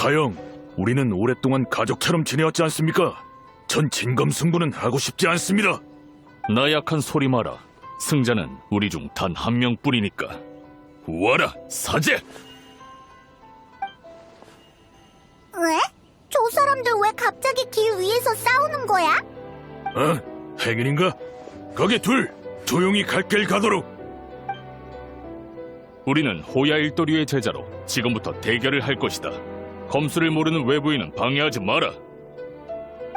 사형, 우리는 오랫동안 가족처럼 지내왔지 않습니까? 전 진검승부는 하고 싶지 않습니다. 나약한 소리 마라. 승자는 우리 중 단 한 명뿐이니까. 와라, 사제! 왜? 저 사람들 왜 갑자기 길 위에서 싸우는 거야? 어? 행인인가? 거기 둘, 조용히 갈 길 가도록. 우리는 호야 일도류의 제자로 지금부터 대결을 할 것이다. 검수를 모르는 외부인은 방해하지 마라.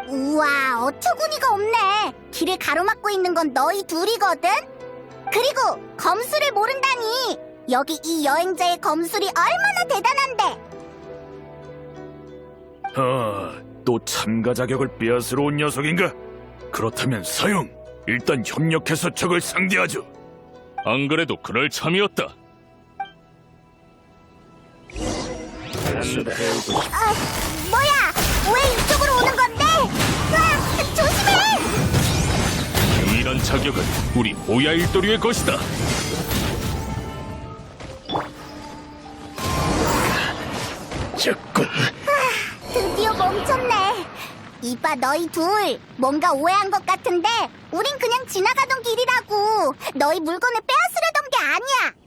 우와, 어처구니가 없네. 길을 가로막고 있는 건 너희 둘이거든? 그리고 검술을 모른다니. 여기 이 여행자의 검술이 얼마나 대단한데. 아, 또 참가 자격을 빼앗으러 온 녀석인가? 그렇다면 사형, 일단 협력해서 적을 상대하죠. 안 그래도 그럴 참이었다. 아, 뭐야? 왜 이쪽으로 오는 건데? 으아, 조심해! 유일한 자격은 우리 호야 일도류의 것이다. 자꾸 드디어 멈췄네. 이봐 너희 둘 뭔가 오해한 것 같은데 우린 그냥 지나가던 길이라고 너희 물건을 빼앗으려던 게 아니야.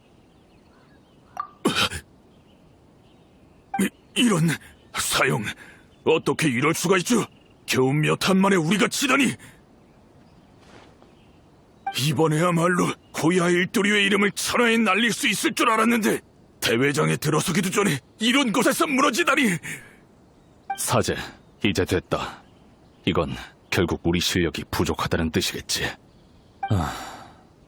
이런 사형, 어떻게 이럴 수가 있죠? 겨우 몇 한 만에 우리가 치다니. 이번에야말로 호야 일도리의 이름을 천하에 날릴 수 있을 줄 알았는데 대회장에 들어서기도 전에 이런 곳에서 무너지다니. 사제, 이제 됐다. 이건 결국 우리 실력이 부족하다는 뜻이겠지. 아,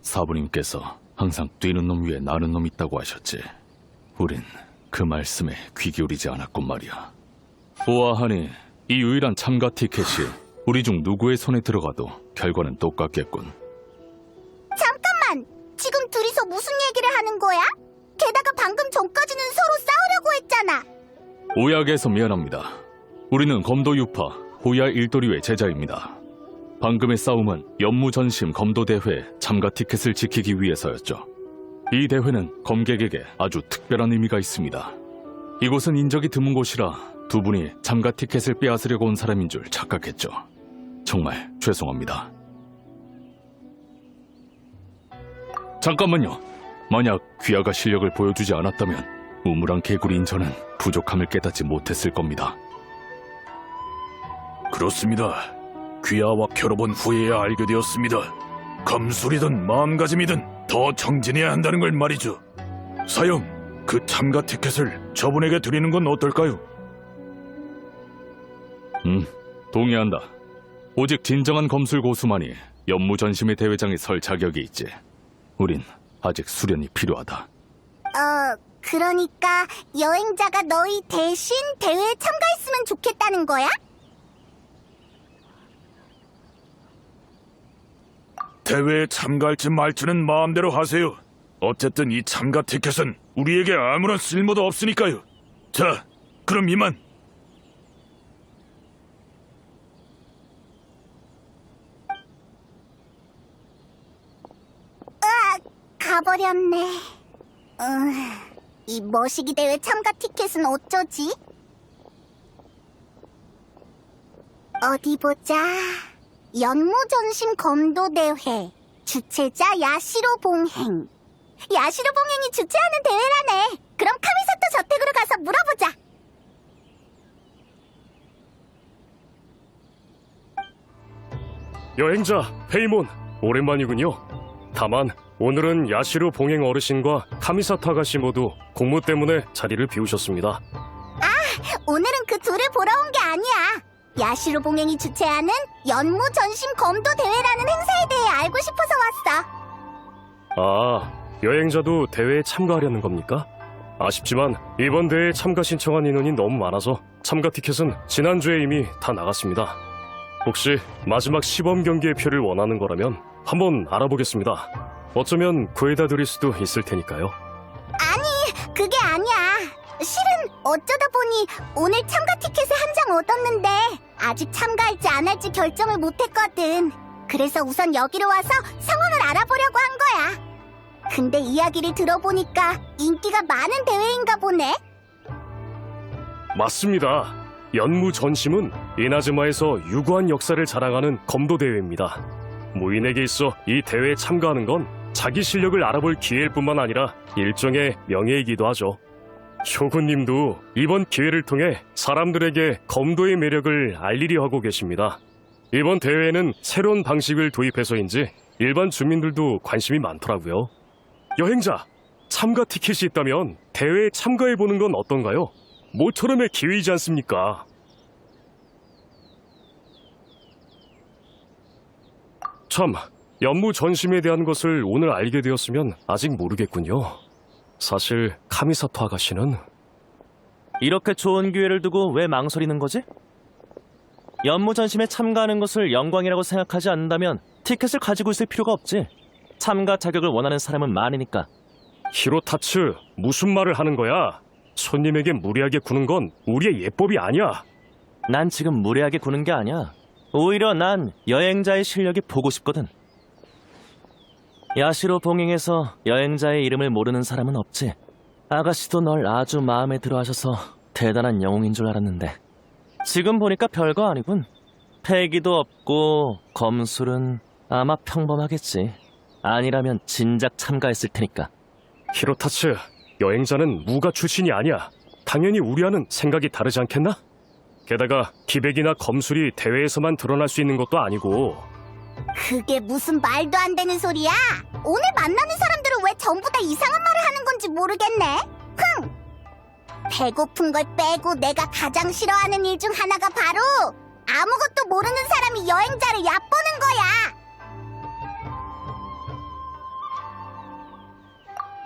사부님께서 항상 뛰는 놈 위에 나는 놈 있다고 하셨지. 우린 그 말씀에 귀 기울이지 않았군 말이야. 보아하니 이 유일한 참가 티켓이 우리 중 누구의 손에 들어가도 결과는 똑같겠군. 잠깐만 지금 둘이서 무슨 얘기를 하는 거야? 게다가 방금 전까지는 서로 싸우려고 했잖아. 오약에서 미안합니다. 우리는 검도유파 호야 일도류의 제자입니다. 방금의 싸움은 연무전심 검도대회 참가 티켓을 지키기 위해서였죠. 이 대회는 검객에게 아주 특별한 의미가 있습니다. 이곳은 인적이 드문 곳이라 두 분이 참가 티켓을 빼앗으려고 온 사람인 줄 착각했죠. 정말 죄송합니다. 잠깐만요. 만약 귀하가 실력을 보여주지 않았다면 우물한 개구리인 저는 부족함을 깨닫지 못했을 겁니다. 그렇습니다. 귀하와 겨뤄본 후에야 알게 되었습니다. 검술이든 마음가짐이든 더 정진해야 한다는 걸 말이죠. 사형, 그 참가 티켓을 저분에게 드리는 건 어떨까요? 음, 동의한다. 오직 진정한 검술 고수만이 연무전심의 대회장에 설 자격이 있지. 우린 아직 수련이 필요하다. 어 그러니까 여행자가 너희 대신 대회에 참가했으면 좋겠다는 거야? 대회에 참가할지 말지는 마음대로 하세요. 어쨌든 이 참가 티켓은 우리에게 아무런 쓸모도 없으니까요. 자, 그럼 이만. 가버렸네. 어, 이 머시기 대회 참가 티켓은 어쩌지? 어디 보자. 연무전심 검도대회. 주최자 야시로 봉행. 야시로 봉행이 주최하는 대회라네. 그럼 카미사토 저택으로 가서 물어보자. 여행자 페이몬 오랜만이군요. 다만 오늘은 야시로 봉행 어르신과 카미사토 아가씨 모두 공무 때문에 자리를 비우셨습니다. 오늘은 그 둘을 보러 온 게 아니야. 야시로 봉행이 주최하는 연무 전심 검도 대회라는 행사에 대해 알고 싶어서 왔어. 아, 여행자도 대회에 참가하려는 겁니까? 아쉽지만 이번 대회에 참가 신청한 인원이 너무 많아서 참가 티켓은 지난주에 이미 다 나갔습니다. 혹시 마지막 시범 경기의 표를 원하는 거라면 한번 알아보겠습니다. 어쩌면 구해다 드릴 수도 있을 테니까요. 그게 아니야. 실은 어쩌다 보니 오늘 참가 티켓을 한 장 얻었는데 아직 참가할지 안 할지 결정을 못했거든. 그래서 우선 여기로 와서 상황을 알아보려고 한 거야. 근데 이야기를 들어보니까 인기가 많은 대회인가 보네. 맞습니다. 연무 전심은 이나즈마에서 유구한 역사를 자랑하는 검도 대회입니다. 무인에게 있어 이 대회에 참가하는 건 자기 실력을 알아볼 기회일 뿐만 아니라 일종의 명예이기도 하죠. 효군님도 이번 기회를 통해 사람들에게 검도의 매력을 알리려 하고 계십니다. 이번 대회에는 새로운 방식을 도입해서인지 일반 주민들도 관심이 많더라고요. 여행자, 참가 티켓이 있다면 대회에 참가해보는 건 어떤가요? 모처럼의 기회이지 않습니까? 참, 연무 전심에 대한 것을 오늘 알게 되었으면 아직 모르겠군요. 사실 카미사토 아가씨는 이렇게 좋은 기회를 두고 왜 망설이는 거지? 연무전심에 참가하는 것을 영광이라고 생각하지 않는다면 티켓을 가지고 있을 필요가 없지. 참가 자격을 원하는 사람은 많으니까. 히로타츠 무슨 말을 하는 거야? 손님에게 무리하게 구는 건 우리의 예법이 아니야. 난 지금 무례하게 구는 게 아니야. 오히려 난 여행자의 실력이 보고 싶거든. 야시로 봉행에서 여행자의 이름을 모르는 사람은 없지. 아가씨도 널 아주 마음에 들어 하셔서 대단한 영웅인 줄 알았는데. 지금 보니까 별거 아니군. 패기도 없고 검술은 아마 평범하겠지. 아니라면 진작 참가했을 테니까. 히로타츠 여행자는 무가 출신이 아니야. 당연히 우리와는 생각이 다르지 않겠나? 게다가 기백이나 검술이 대회에서만 드러날 수 있는 것도 아니고 그게 무슨 말도 안 되는 소리야? 오늘 만나는 사람들은 왜 전부 다 이상한 말을 하는 건지 모르겠네. 흥! 배고픈 걸 빼고 내가 가장 싫어하는 일 중 하나가 바로 아무것도 모르는 사람이 여행자를 얕보는 거야.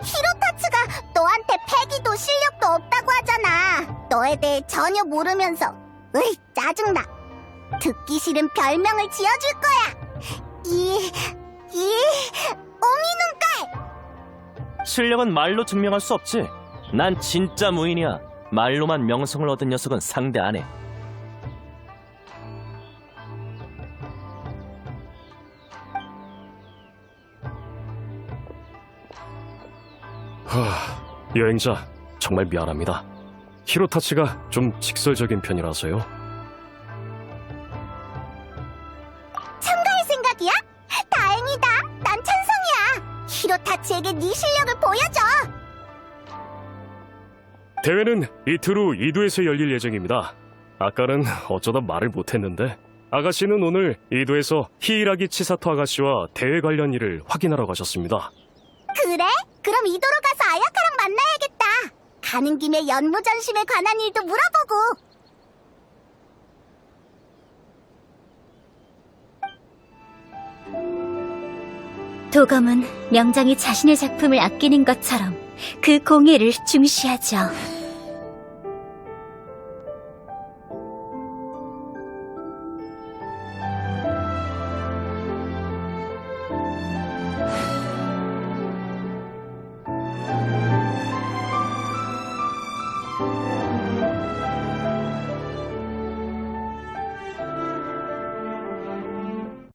히로타츠가 너한테 패기도 실력도 없다고 하잖아. 너에 대해 전혀 모르면서. 으이, 짜증나. 듣기 싫은 별명을 지어줄 거야. 이, 이, 오미눈깔! 실력은 말로 증명할 수 없지. 난 진짜 무인이야. 말로만 명성을 얻은 녀석은 상대 안 해. 하, 여행자 정말 미안합니다. 히로타츠가 좀 직설적인 편이라서요. 히로타츠에게 네 실력을 보여줘. 대회는 이틀 후 이도에서 열릴 예정입니다. 아까는 어쩌다 말을 못했는데 아가씨는 오늘 이도에서 히이라기 치사토 아가씨와 대회 관련 일을 확인하러 가셨습니다. 그래? 그럼 이도로 가서 아야카랑 만나야겠다. 가는 김에 연무전심에 관한 일도 물어보고. 도검은 명장이 자신의 작품을 아끼는 것처럼 그 공예를 중시하죠.